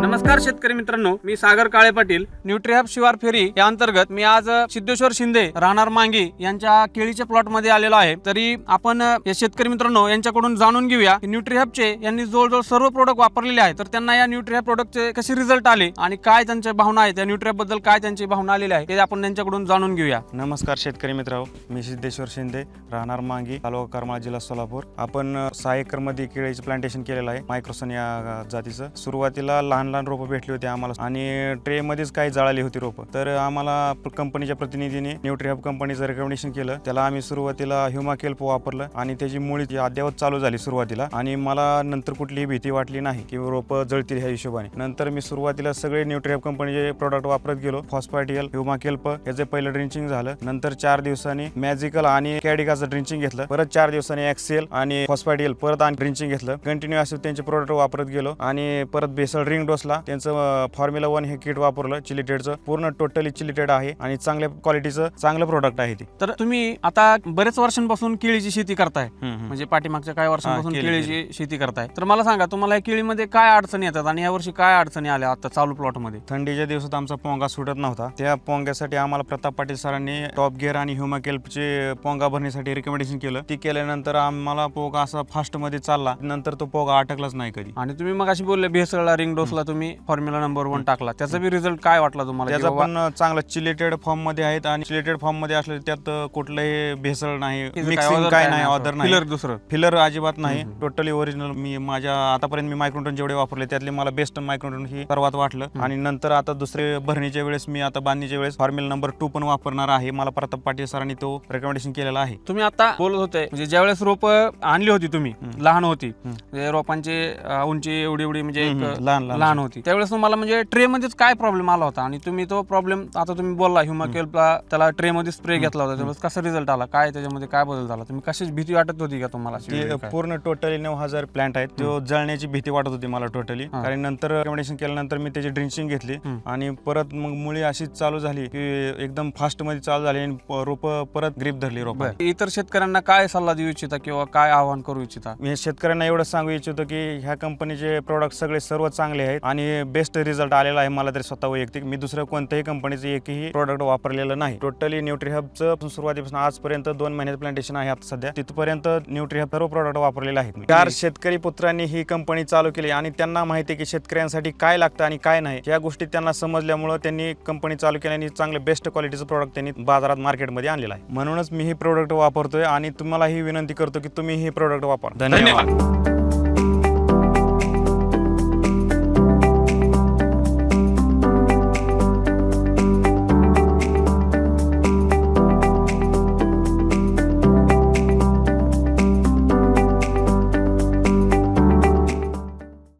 शेतकरी मित्रांनो मी सागर काळे पाटील. न्यूट्रीहब शिवार फेरी या अंतर्गत मी आज सिद्धेश्वर शिंदे राहणार मांगी यांच्या केळीच्या प्लॉटमध्ये आलेलो आहे. तरी आपण या शेतकरी मित्रांनो यांच्याकडून जाणून घेऊया की न्यूट्रीहबचे यांनी जवळजवळ सर्व प्रोडक्ट वापरलेले आहे तर त्यांना या न्यूट्रीहब प्रोडक्टचे कसे रिझल्ट आले आणि काय त्यांच्या भावना आहेत या न्यूट्रीहबबद्दल काय त्यांची भावना आलेली आहे ते आपण त्यांच्याकडून जाणून घेऊया. नमस्कार शेतकरी मित्र मी सिद्धेश्वर शिंदे राहणार मांगी तालुका करमाळा जिल्हा सोलापूर. आपण सहा एकरमध्ये केळीचं प्लांटेशन केलेलं आहे मायक्रोसन या जातीचं. सुरुवातीला लहान लहान रोपं भेटली होती आम्हाला. आणि ट्रेमध्येच काही जळाली होती रोपं. तर आम्हाला कंपनीच्या प्रतिनिधीने न्यूट्रीहब कंपनीचं रेकमेंडेशन केलं. त्याला आम्ही सुरुवातीला ह्युमा केल्प वापरलं आणि त्याची मुळी ती अद्यावत चालू झाली सुरुवातीला. आणि मला नंतर कुठलीही भीती वाटली नाही की रोपं जळतील ह्या हिशोबाने. नंतर मी सुरुवातीला सगळे न्यूट्रीहब कंपनीचे प्रोडक्ट वापरत गेलो. फॉस्फायटियल ह्युमा केल्प याचं पहिलं ड्रिंचिंग झालं. नंतर चार दिवसांनी मॅजिकल आणि कॅडिकाचं ड्रिंचिंग घेतलं. परत चार दिवसांनी एक्सेल आणि फॉस्फायटियल परत आणि ड्रिंचिंग घेतलं. कंटिन्यू असं त्यांचे प्रोडक्ट वापरत गेलो. आणि परत बेसल रिंग डोसला त्यांचं फॉर्म्युला वन हे किट वापरलं चिलिटेडचं पूर्ण टोटली चिलिटेड आहे आणि चांगल्या क्वालिटीचं चांगलं प्रोडक्ट आहे ते. तर तुम्ही आता बरेच वर्षांपासून केळीची शेती करताय. म्हणजे पाठीमागच्या काही वर्षांपासून केली, केळीची शेती करताय. तर मला सांगा तुम्हाला या केळीमध्ये काय अडचणी येतात आणि या वर्षी काय अडचणी आल्या आता चालू प्लॉटमध्ये? थंडीच्या दिवसात आमचा पोंगा सुटत नव्हता. त्या पोंग्यासाठी आम्हाला प्रताप पाटील सरांनी टॉप गिअर आणि ह्युमा केल्पचे पोंगा भरण्यासाठी रिकमेंडेशन केलं. ती केल्यानंतर आम्हाला पोगा असा फास्टमध्ये चालला. नंतर तो पोगा अटकलाच नाही कधी. आणि तुम्ही मग अशी बोलले भेसळला रिंग डोसला तुम्ही फॉर्म्युला नंबर वन टाकला. त्याचा बी रिझल्ट काय वाटला तुम्हाला? की त्याचा बाबा पण चांगला चिलेटेड फॉर्ममध्ये आहेत आणि चिलेटेड फॉर्ममध्ये असले त्यात कुठलंही भेसळ नाही त्याचं मिक्सिंग other काय नाही ऑदर नाही. Filler दुसरं. फिलर अजिबात नाही. टोटली ओरिजिनल मी माझ्या आतापर्यंत मी मायक्रोटन जेवढे वापरले त्यातले मला बेस्ट मायक्रोटन ही सर्वात वाटलं. आणि नंतर आता दुसरे भरणीच्या वेळेस मी आता बांधणीच्या वेळेस फॉर्म्युला नंबर टू पण वापरणार आहे. मला प्रताप पाटील सरांनी तो रेकमेंडेशन केलेला आहे. तुम्ही आता बोलत होते म्हणजे ज्यावेळेस रोप आणली होती तुम्ही लहान होती. म्हणजे रोपांची अं, उंची एवढी एवढी म्हणजे एक हम्म, हम्म. लहान- लहान. लहान होती त्यावेळेस तुम्हाला म्हणजे ट्रे मध्येच काय प्रॉब्लेम आला होता? आणि तुम्ही तो प्रॉब्लेम आता तुम्ही बोलला ह्युमाकेलला त्याला ट्रे मध्ये स्प्रे घेतला होता. त्यावेळेस कसा रिझल्ट आला? काय त्याच्यामध्ये काय बदल झाला? तुम्ही कशाची भीती वाटत होती का तुम्हाला अशी ते वेगळी काय? पूर्ण टोटली नऊ हजार प्लांट आहेत. तो जळण्याची भीती वाटत होती मला टोटली हा. कारण नंतर रेकमेंडेशन केल्यानंतर मी त्याची ड्रिंचिंग घेतली. हम्म. आणि परत मग मुळी अशीच चालू झाली की एकदम फास्टमध्ये चालू झाली आणि रोप परत ग्रीप धरली रोप बरं. इतर शेतकऱ्यांना काय सल्ला देऊ इच्छिता किंवा काय आवाहन करू इच्छिता? मी शेतकऱ्यांना एवढं सांगू इच्छितो की ह्या कंपनीचे प्रोडक्ट सगळे सर्व चांगले आहेत. आणि बेस्ट रिझल्ट आलेला आहे मला तरी स्वतः वैयक्तिक. मी दुसऱ्या कोणत्याही कंपनीचं एकही प्रोडक्ट वापरलेलं नाही. टोटली न्यूट्रीहबचं सुरुवातीपासून आजपर्यंत दोन महिन्यात प्लांटेशन आहे आता सध्या. तिथपर्यंत न्यूट्रीहब सर्व प्रोडक्ट वापरलेले आहेत. चार शेतकरी पुत्रांनी ही कंपनी चालू केली आणि त्यांना माहिती आहे की शेतकऱ्यांसाठी काय लागतं आणि काय नाही. या गोष्टी त्यांना समजल्यामुळं त्यांनी कंपनी चालू केली आणि चांगलं बेस्ट क्वालिटीचं प्रोडक्ट त्यांनी बाजारात मार्केटमध्ये आणलेलं आहे. म्हणूनच मी ही प्रोडक्ट वापरतोय आणि तुम्हाला ही विनंती करतो की तुम्ही ही प्रोडक्ट वापरा. धन्यवाद.